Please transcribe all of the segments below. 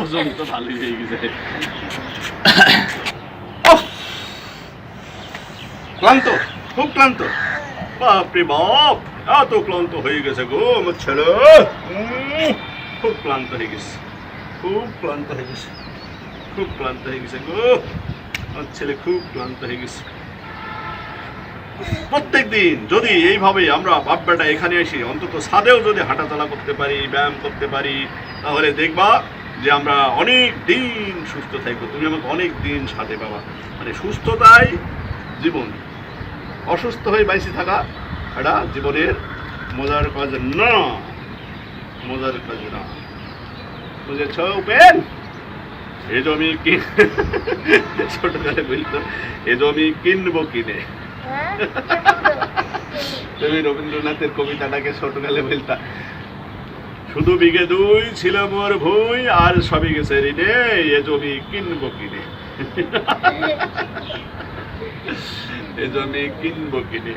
ওজন তো হয়ে গেছে। ক্লান্ত, খুব ক্লান্ত। বাপরে বাপ, এত ক্লান্ত হয়ে গেছে গো আমার ছেলে। খুব ক্লান্ত হয়ে গেছে, খুব ক্লান্ত হয়ে গেছে, খুব ক্লান্ত হয়ে গেছে গো আমার ছেলে, খুব ক্লান্ত হয়ে গেছে। প্রত্যেক দিন যদি এইভাবে আমরা বাপ বেটা এখানে এসে অন্তত ছাদেও যদি হাঁটাচলা করতে পারি, ব্যায়াম করতে পারি, তাহলে দেখবা যে আমরা অনেক দিন সুস্থ থাকব তুমি আমাকে অনেক দিন সাথে পাবা। মানে সুস্থতাই জীবন। অসুস্থ হয়ে বাইসে থাকা এটা জীবনের মজার কাজ না মজার কাজ না। বুঝেছ উপেন এ জমি কি ছোটকালে বলতো এ জমি কিনবো কিনে? হ্যাঁ তুমি রবীন্দ্রনাথের কবিতাটাকে ছোটকালে বলতা। শুধু বিঘে দুই ছিল মোর ভুই আর সবই গেছে ঋণে এ জমি কিনবো কিনে। এ জমি কিনবো কিনে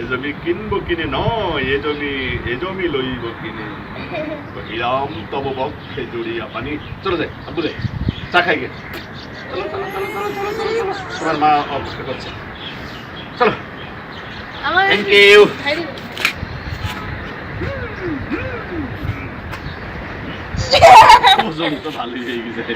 এ জমি কিনবো কিনে নয় এ জমি এ জমি লইব কিনে। কহিলাম তব বক্ষে জড়িয়া পানি। চলো যাই যাই চা খাই গে। তোমার মা অপেক্ষা করছে। চলো। থ্যাংক ইউ ওজন তো ভালোই হয়ে গেছে।